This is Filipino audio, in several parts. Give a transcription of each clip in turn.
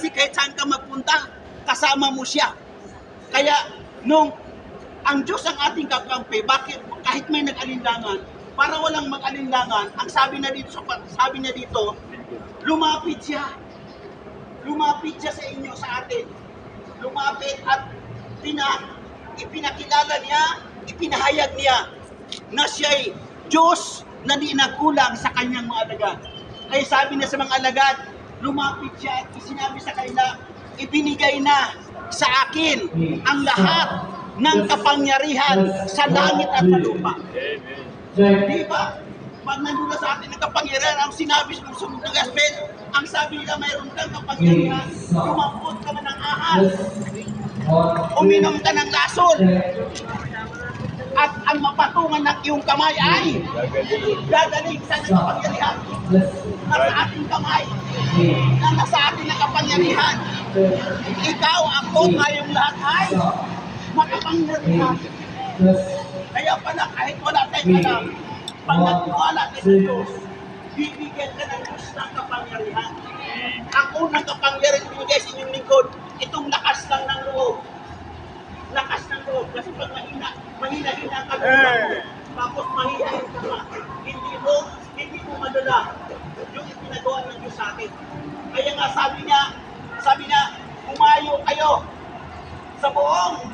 Kasi kahit saan ka magpunta, kasama mo siya. Kaya nung ang Diyos ang ating kakampi, bakit kahit may nag-alinlangan, para walang mag-alinlangan, ang sabi na dito, sa- sabi niya dito, lumapit siya. Lumapit siya sa inyo, sa atin. Lumapit at pina, ipinakilala niya, ipinahayag niya na siya'y Diyos na di nagkulang sa kanyang mga alagad. Kaya sabi niya sa mga alagad, lumapit siya at sinabi sa kanila, ibinigay na sa akin ang lahat ng kapangyarihan sa langit at sa lupa. Di ba? Pag nandun na sa atin ang kapangyarihan, ang sinabi ng sumunod ng gospel, ang sabi nila mayroon kang kapangyarihan, tumampot ka man ng ahas, uminom ka ng lasol, at ang mapatungan ng iyong kamay ay gagaling sa ng kapangyarihan na sa ating kamay, na nasa atin ang kapangyarihan. Ikaw, ako, tayong lahat ay makapangyarihan. Kaya pala kahit wala tayong alam, pag nagtiwala ka sa Diyos, bibigyan ka ng Diyos ng kapangyarihan. Ang unang kapangyarihan binigay sa inyong lingkod, itong lakas lang ng loob. Lakas ng loob. Kasi pag mahina, mahina-hina ka loob, tapos mahihayin ka hindi mo, hindi mo madala yung ipinagawa ng Diyos sa atin. Kaya nga sabi niya, sabi niya, umayo kayo sa buong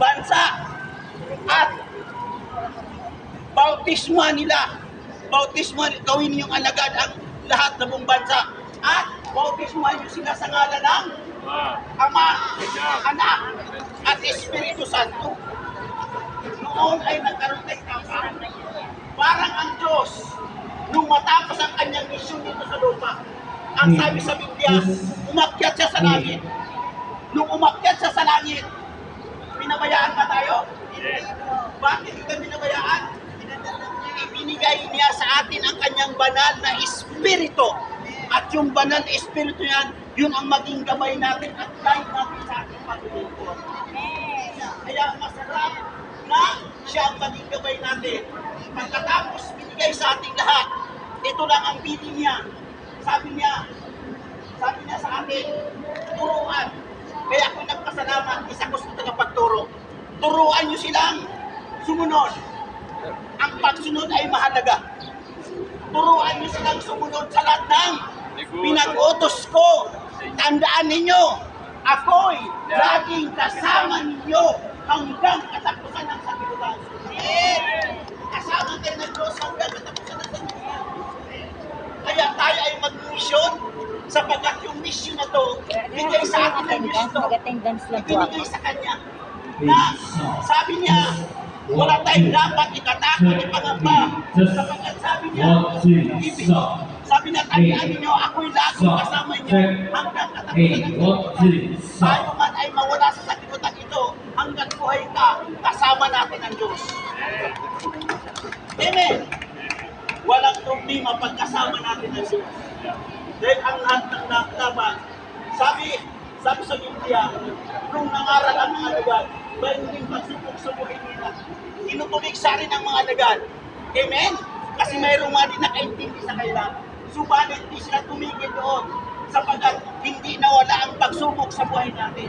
bansa at bautisma nila. Bautisma, gawin niyong alagad ang lahat ng buong bansa. At bautisma niyo sila sa ngalan ng Ama, Anak, at Espiritu Santo. Noon ay nagkaroon ng kampanya. Parang ang Diyos, nung matapos ang kanyang misyon dito sa lupa, ang sabi sa Biblia, umakyat siya sa langit. Nung umakyat siya sa langit, pinabayaan ba tayo? Bakit kita binabayaan? Ibinigay niya sa atin ang kanyang banal na espiritu. At yung banal na espiritu yan, yun ang maging gabay natin at guide natin sa ating paglilingkod. Kaya masarap na siya ang maging gabay natin. Pagkatapos binigay sa ating lahat, ito lang ang bili niya. Sabi niya, sabi niya sa atin, turuan. Kaya ako nagpasalamat, isa ko sa tagapagturo. Turuan niyo silang sumunod. Ang pagsunod ay mahalaga. Turuan niyo silang sumunod sa lahat ng pinag-utos ko. Tandaan ninyo, ako'y laging kasama ninyo hanggang katapusan ng sanlibutan. Kasama kayo ng Diyos hanggang katapusan ng sanlibutan. Kaya tayo ay mag-mission sapagkat yung mission na to, bigay sa atin ng Diyos to ibinigay sa kanya na sabi niya, wala tayong dapat ikatakot, ipangamba. Sapagkat sabi niya, ibig, sabi niya, tandaan ninyo, ako'y laging kasama niyo hanggang ng sanlibutan. Tayo man ay mawala sa sanlibutan ito, hanggang buhay ka, kasama natin ang Diyos. Amen. Walang problema pagkasama natin ang Diyos. Dahil ang lahat ng laban, sabi, sabi sa Biblia, nung nangaral ang mga alagad, mayroon din pagsubok sa buhay nila. Inutuligsa rin ang mga alagad. Amen? Kasi mayroong mga di nakaintindi sa kanila. Subalit di sila tumigil doon sapagkat hindi nawala ang pagsubok sa buhay natin.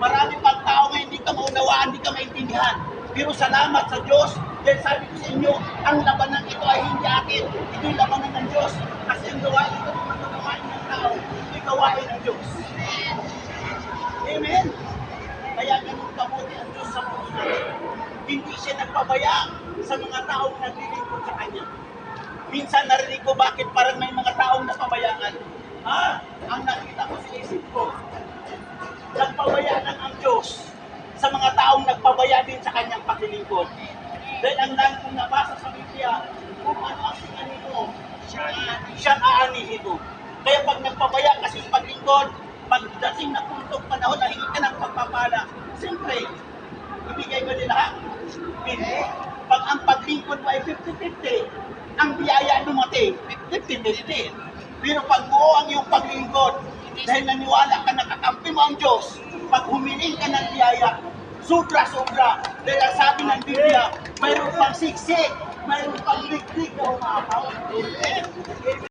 Marami pang tao ngayon hindi ka maunawaan, hindi ka maintindihan. Pero salamat sa Diyos dahil sabi ko sa inyo, ang labanan ito ay hindi atin. Ito yung labanan ng Diyos. Kasi ang gawain ito, ang mga gawain ng tao, ito yung gawain ng Diyos. Amen? Kaya ganun kabuti ang Diyos sa puso natin. Hindi siya nagpabaya sa mga taong naglilingkod sa Kanya. Minsan narinig ko bakit parang may mga taong napabayaan. Ha? Ang nakita ko sa isip ko, nagpabaya ang Diyos sa mga taong nagpabaya din sa Kanyang paglilingkod. Dahil ang dami kong nabasa sa Biblia, kung ano ang mo, siya ang aanihin mo. Kaya pag nagpabaya kasi paglingkod, pagdating na puntong panahon na hingi ka ng pagpapala, siyempre, ibigay mo din lahat. Hindi. Pag ang paglingkod mo ay 50-50, ang biyaya dumating, 50-50. Pero pag buo ang iyong paglingkod, dahil naniwala ka na kakampi mo ang Diyos, pag humiling ka ng biyaya, sobra-sobra. Dahil ang sabi ng Biblia, mayroon pang siksik, mayroon pang liklik na umapaw.